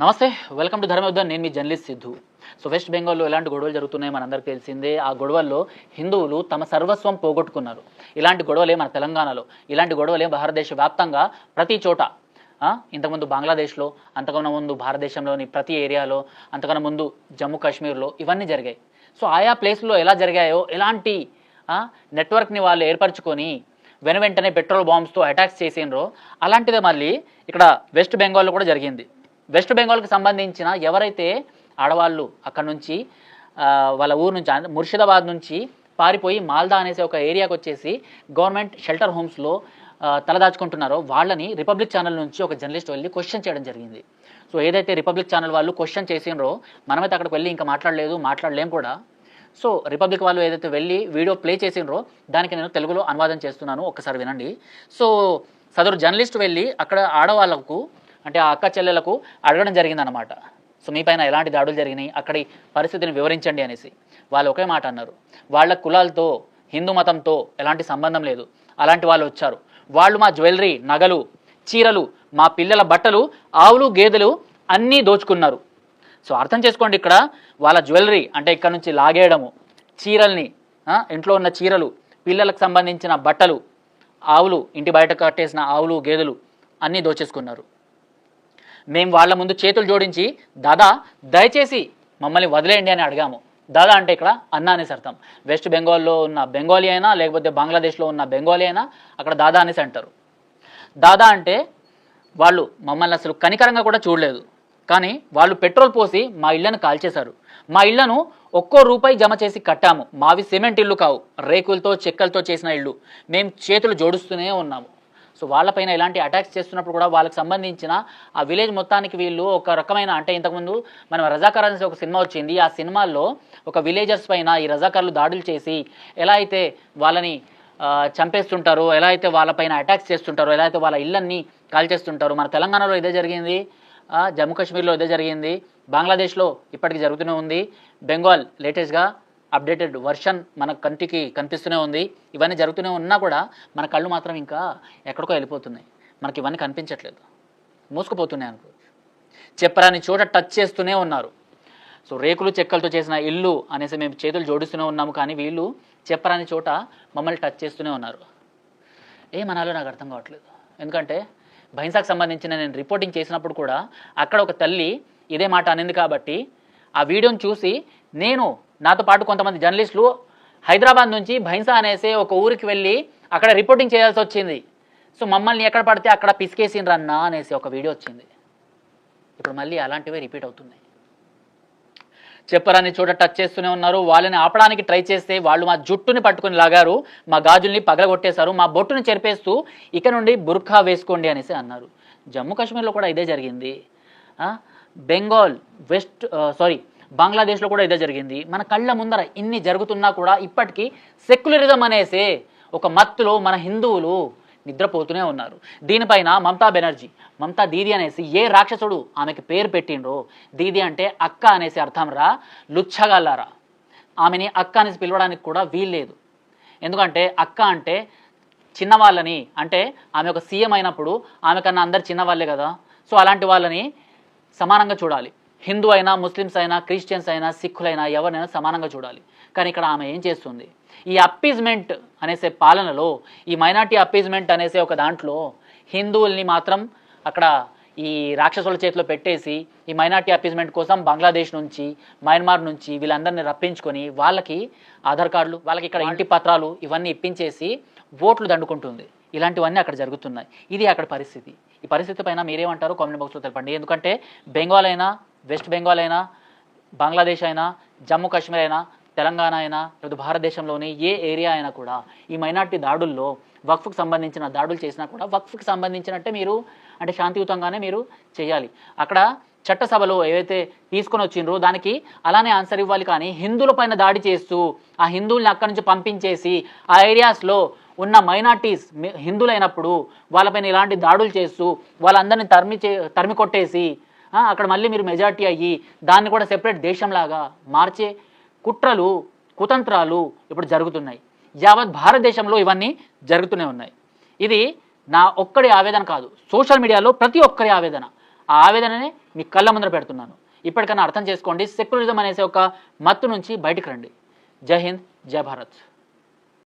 నమస్తే welcome to Dharmayuddham నేను మీ జర్నలిస్ట్ సిద్ధు. సో వెస్ట్ బెంగాల్లో ఎలాంటి గొడవలు జరుగుతున్నాయి మనందరికీ తెలిసిందే. ఆ గొడవల్లో హిందువులు తమ సర్వస్వం పోగొట్టుకున్నారు. ఇలాంటి గొడవలే మన తెలంగాణలో. ఇలాంటి గొడవలే భారతదేశ వ్యాప్తంగా ప్రతి చోట ఇంతకుముందు బంగ్లాదేశ్లో అంతకన్నా ముందు భారతదేశంలోని ప్రతి ఏరియాలో అంతకన్నా ముందు జమ్మూ కాశ్మీర్లో ఇవన్నీ జరిగాయి. సో ఆయా ప్లేస్లో ఎలా జరిగాయో ఎలాంటి నెట్వర్క్ని వాళ్ళు ఏర్పరచుకొని వెను వెంటనే పెట్రోల్ బాంబ్స్తో అటాక్స్ చేసిండ్రో అలాంటిదే మళ్ళీ ఇక్కడ వెస్ట్ బెంగాల్లో కూడా జరిగింది. వెస్ట్ బెంగాల్కి సంబంధించిన ఎవరైతే ఆడవాళ్ళు అక్కడ నుంచి వాళ్ళ ఊరు నుంచి ముర్షిదాబాద్ నుంచి పారిపోయి మాల్దా అనేసి ఒక ఏరియాకి వచ్చేసి గవర్నమెంట్ షెల్టర్ హోమ్స్లో తలదాచుకుంటున్నారో వాళ్ళని రిపబ్లిక్ ఛానల్ నుంచి ఒక జర్నలిస్ట్ వెళ్ళి క్వశ్చన్ చేయడం జరిగింది. సో ఏదైతే రిపబ్లిక్ ఛానల్ వాళ్ళు క్వశ్చన్ చేసిండ్రో మనమైతే అక్కడికి వెళ్ళి ఇంకా మాట్లాడలేదు మాట్లాడలేం కూడా. సో రిపబ్లిక్ వాళ్ళు ఏదైతే వెళ్ళి వీడియో ప్లే చేసిండ్రో దానికి నేను తెలుగులో అనువాదం చేస్తున్నాను ఒక్కసారి వినండి. సో సదరు జర్నలిస్ట్ వెళ్ళి అక్కడ ఆడవాళ్ళకు అంటే ఆ అక్క చెల్లెలకు అడగడం జరిగిందనమాట సో మీ పైన ఎలాంటి దాడులు జరిగినాయి? అక్కడి పరిస్థితిని వివరించండి అనేసి. వాళ్ళు ఒకే మాట అన్నారు. వాళ్ళ కులాలతో హిందూ మతంతో ఎలాంటి సంబంధం లేదు. అలాంటి వాళ్ళు వచ్చారు. వాళ్ళు మా జ్యువెలరీ నగలు చీరలు మా పిల్లల బట్టలు ఆవులు గేదెలు అన్నీ దోచుకున్నారు. సో అర్థం చేసుకోండి ఇక్కడ వాళ్ళ జ్యువెలరీ అంటే ఇక్కడ నుంచి లాగేయడము. చీరల్ని ఇంట్లో ఉన్న చీరలు పిల్లలకు సంబంధించిన బట్టలు ఆవులు ఇంటి బయట కట్టేసిన ఆవులు గేదెలు అన్నీ దోచేసుకున్నారు. మేము వాళ్ళ ముందు చేతులు జోడించి దాదా దయచేసి మమ్మల్ని వదిలేయండి అని అడిగాము. దాదా అంటే ఇక్కడ అన్నా అనేసి అర్థం. వెస్ట్ బెంగాల్లో ఉన్న బెంగాలీ అయినా లేకపోతే బంగ్లాదేశ్లో ఉన్న బెంగాలీ అయినా అక్కడ దాదా అనేసి అంటారు. దాదా అంటే వాళ్ళు మమ్మల్ని అసలు కనికరంగా కూడా చూడలేదు. కానీ వాళ్ళు పెట్రోల్ పోసి మా ఇళ్ళను కాల్చేశారు. మా ఇళ్ళను ఒక్కో రూపాయి జమ చేసి కట్టాము. మావి సిమెంట్ ఇల్లు కావు. రేకులతో చెక్కలతో చేసిన ఇల్లు మేము చేతులు జోడుస్తూనే ఉన్నాము. సో వాళ్ళపైన ఇలాంటి అటాక్స్ చేస్తున్నప్పుడు కూడా వాళ్ళకి సంబంధించిన ఆ విలేజ్ మొత్తానికి వీళ్ళు ఒక రకమైన అంటే ఇంతకుముందు మనం రజాకర్ అనేసి ఒక సినిమా వచ్చింది. ఆ సినిమాల్లో ఒక విలేజర్స్ పైన ఈ రజాకారులు దాడులు చేసి ఎలా అయితే వాళ్ళని చంపేస్తుంటారో ఎలా అయితే వాళ్ళపైన అటాక్స్ చేస్తుంటారో ఎలా అయితే వాళ్ళ ఇళ్ళన్ని కాల్చేస్తుంటారో మన తెలంగాణలో ఇదే జరిగింది. జమ్మూ కాశ్మీర్లో ఇదే జరిగింది. బంగ్లాదేశ్లో ఇప్పటికి జరుగుతూనే ఉంది. బెంగాల్ లేటెస్ట్గా అప్డేటెడ్ వర్షన్ మన కంటికి కనిపిస్తూనే ఉంది. ఇవన్నీ జరుగుతూనే ఉన్నా కూడా మన కళ్ళు మాత్రం ఇంకా ఎక్కడికో వెళ్ళిపోతున్నాయి. మనకి ఇవన్నీ కనిపించట్లేదు. మూసుకుపోతున్నాయి అనుకోవచ్చు చెప్పరాని చోట టచ్ చేస్తూనే ఉన్నారు. సో రేకులు చెక్కలతో చేసిన ఇల్లు అనేసి మేము చేతులు జోడిస్తూనే ఉన్నాము కానీ వీళ్ళు చెప్పరాని చోట మమ్మల్ని టచ్ చేస్తూనే ఉన్నారు. ఏమనాలో నాకు అర్థం కావట్లేదు. ఎందుకంటే బహింసాకు సంబంధించిన నేను రిపోర్టింగ్ చేసినప్పుడు కూడా అక్కడ ఒక తల్లి ఇదే మాట అనింది కాబట్టి ఆ వీడియోని చూసి నేను నాతో పాటు కొంతమంది జర్నలిస్టులు హైదరాబాద్ నుంచి బహింసా అనేసి ఒక ఊరికి వెళ్ళి అక్కడ రిపోర్టింగ్ చేయాల్సి వచ్చింది. సో మమ్మల్ని ఎక్కడ పడితే అక్కడ పిసికేసిండ్రన్నా అనేసి ఒక వీడియో వచ్చింది. ఇప్పుడు మళ్ళీ అలాంటివే రిపీట్ అవుతున్నాయి. చెప్పరాని చోట టచ్ చేస్తూనే ఉన్నారు. వాళ్ళని ఆపడానికి ట్రై చేస్తే వాళ్ళు మా జుట్టుని పట్టుకుని లాగారు మా గాజుల్ని పగలగొట్టేశారు మా బొట్టుని చెరిపేస్తూ ఇక నుండి బుర్ఖా వేసుకోండి అనేసి అన్నారు. జమ్మూ కాశ్మీర్లో కూడా ఇదే జరిగింది. బెంగాల్ వెస్ట్ సారీ బంగ్లాదేశ్లో కూడా ఇదే జరిగింది. మన కళ్ళ ముందర ఇన్ని జరుగుతున్నా కూడా ఇప్పటికీ సెక్యులరిజం అనేసే ఒక మత్తులో మన హిందువులు నిద్రపోతూనే ఉన్నారు. దీనిపైన మమతా బెనర్జీ మమతా దీది అనేసి ఏ రాక్షసుడు ఆమెకి పేరు పెట్టిండ్రో దీది అంటే అక్క అనేసి అర్థం రా లుచ్చగల్లారా ఆమెని అక్క అనేసి పిలవడానికి కూడా వీల్లేదు ఎందుకంటే అక్క అంటే చిన్నవాళ్ళని అంటే ఆమె ఒక సీఎం అయినప్పుడు ఆమె కన్నా అందరు చిన్నవాళ్ళే కదా. సో అలాంటి వాళ్ళని సమానంగా చూడాలి. హిందూ అయినా ముస్లిమ్స్ అయినా క్రిస్టియన్స్ అయినా సిక్కులైనా ఎవరినైనా సమానంగా చూడాలి. కానీ ఇక్కడ ఆమె ఏం చేస్తుంది? ఈ అప్పీజ్మెంట్ అనేసే పాలనలో ఈ మైనార్టీ అప్పీజ్మెంట్ అనేసే ఒక దాంట్లో హిందువుల్ని మాత్రం అక్కడ ఈ రాక్షసుల చేతిలో పెట్టేసి ఈ మైనార్టీ అప్పీజ్మెంట్ కోసం బంగ్లాదేశ్ నుంచి మయన్మార్ నుంచి వీళ్ళందరినీ రప్పించుకొని వాళ్ళకి ఆధార్ కార్డులు వాళ్ళకి ఇక్కడ ఇంటి పత్రాలు ఇవన్నీ ఇప్పించేసి ఓట్లు దండుకుంటుంది. ఇలాంటివన్నీ అక్కడ జరుగుతున్నాయి. ఇది అక్కడ పరిస్థితి. ఈ పరిస్థితి పైన మీరేమంటారు కామెంట్ బాక్స్లో తెలపండి. ఎందుకంటే బెంగాల్ అయినా వెస్ట్ బెంగాల్ అయినా బంగ్లాదేశ్ అయినా జమ్మూ కాశ్మీర్ అయినా తెలంగాణ అయినా లేదా భారతదేశంలోని ఏ ఏరియా అయినా కూడా ఈ మైనార్టీ దాడుల్లో వక్ఫ్కి సంబంధించిన దాడులు చేసినా కూడా వక్ఫ్కి సంబంధించినట్టే మీరు అంటే శాంతియుతంగానే మీరు చేయాలి. అక్కడ చట్టసభలో ఏవైతే తీసుకొని వచ్చిండ్రో దానికి అలానే ఆన్సర్ ఇవ్వాలి కానీ హిందువుల పైన దాడి చేస్తూ ఆ హిందువుల్ని అక్కడి నుంచి పంపించేసి ఆ ఏరియాస్లో ఉన్న మైనార్టీస్ హిందువులైనప్పుడు వాళ్ళపైన ఇలాంటి దాడులు చేస్తూ వాళ్ళందరినీ తరిమి చే తరిమి కొట్టేసి అక్కడ మళ్ళీ మీరు మెజార్టీ అయ్యి దాన్ని కూడా సెపరేట్ దేశంలాగా మార్చే కుట్రలు కుతంత్రాలు ఇప్పుడు జరుగుతున్నాయి. యావత్ భారతదేశంలో ఇవన్నీ జరుగుతూనే ఉన్నాయి. ఇది నా ఒక్కడి ఆవేదన కాదు. సోషల్ మీడియాలో ప్రతి ఒక్కరి ఆవేదన. ఆ ఆవేదననే మీ కళ్ళ ముందర పెడుతున్నాను. ఇప్పటికైనా అర్థం చేసుకోండి. సెక్యులరిజం అనేసి ఒక మత్తు నుంచి బయటకు రండి. జై హింద్ జై భారత్.